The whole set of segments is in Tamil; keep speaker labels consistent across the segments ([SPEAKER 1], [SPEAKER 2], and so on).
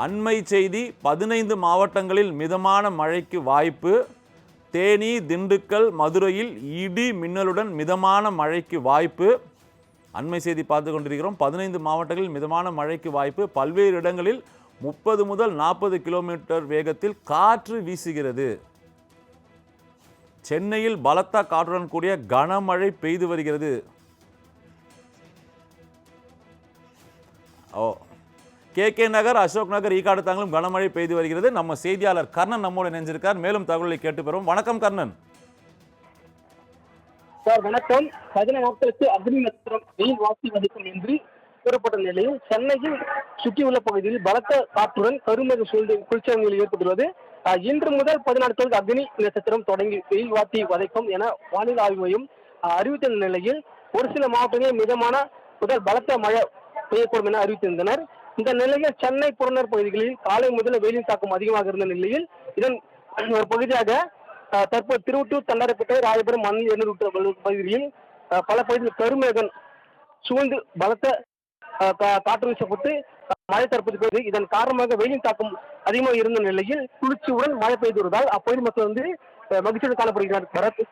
[SPEAKER 1] அண்மை செய்தி பதினைந்து மாவட்டங்களில் மிதமான மழைக்கு வாய்ப்பு. தேனி திண்டுக்கல் மதுரையில் இடி மின்னலுடன் மிதமான மழைக்கு வாய்ப்பு. அண்மை செய்தி பார்த்து கொண்டிருக்கிறோம். பதினைந்து மாவட்டங்களில் மிதமான மழைக்கு வாய்ப்பு. பல்வேறு இடங்களில் முப்பது முதல் நாற்பது கிலோமீட்டர் வேகத்தில் காற்று வீசுகிறது. சென்னையில் பலத்த காற்றுடன் கூடிய கனமழை பெய்து வருகிறது. ஓ கே கே நகர் அசோக் நகர் ஈக்காடு தாங்களும் கனமழை பெய்து வருகிறது. நம்ம செய்தியாளர் கர்ணன் நம்மோடு இணைஞ்சிருக்கார். மேலும் தகவலை கேட்டு பெறுவோம். வணக்கம் கர்ணன்.
[SPEAKER 2] சார் வணக்கம். பதின நாட்களுக்கு அக்னி நட்சத்திரம் வெயில் வாசி வகிக்கும் என்று கூறப்பட்ட நிலையில் சென்னையில் சுற்றியுள்ள பகுதியில் பலத்த காற்றுடன் கருமேக சூழ்ந்து குளிர்ச்சியில் ஏற்பட்டுள்ளது. இன்று முதல் பதினாட்களுக்கு அக்னி நட்சத்திரம் தொடங்கி வெயில் வாத்தி வதைக்கும் என வானிலை ஆய்வு மையம் அறிவித்த நிலையில் ஒரு சில மாவட்டங்களில் மிதமான முதல் பலத்த மழை பெய்யக்கூடும் என அறிவித்திருந்தனர். இந்த நிலையில் சென்னை புறநகர் பகுதிகளில் காலை முதல் வெயிலின் தாக்கம் அதிகமாக இருந்த நிலையில் இதன் ஒரு பகுதியாக தற்போது திருவட்டூர் தண்டாரப்பேட்டை ராயபுரம் மணல் எண்ணூர் பகுதிகளில் பல பகுதிகளில் கருமேகன் சூழ்ந்து பலத்த கா- காற்று வீசப்பட்டு மழை தற்போது பெய்து. இதன் காரணமாக வெயிலின் தாக்கம் அதிகமாக இருந்த நிலையில் குளிர்ச்சியுடன் மழை பெய்து வருவதால் அப்பகுதி மக்கள் வந்து மகிழ்ச்சியுடன் காணப்படுகிறார். பரத்.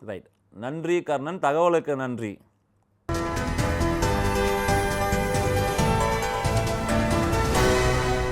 [SPEAKER 1] ரைட் நன்றி கர்ணன் தகவலுக்கு நன்றி.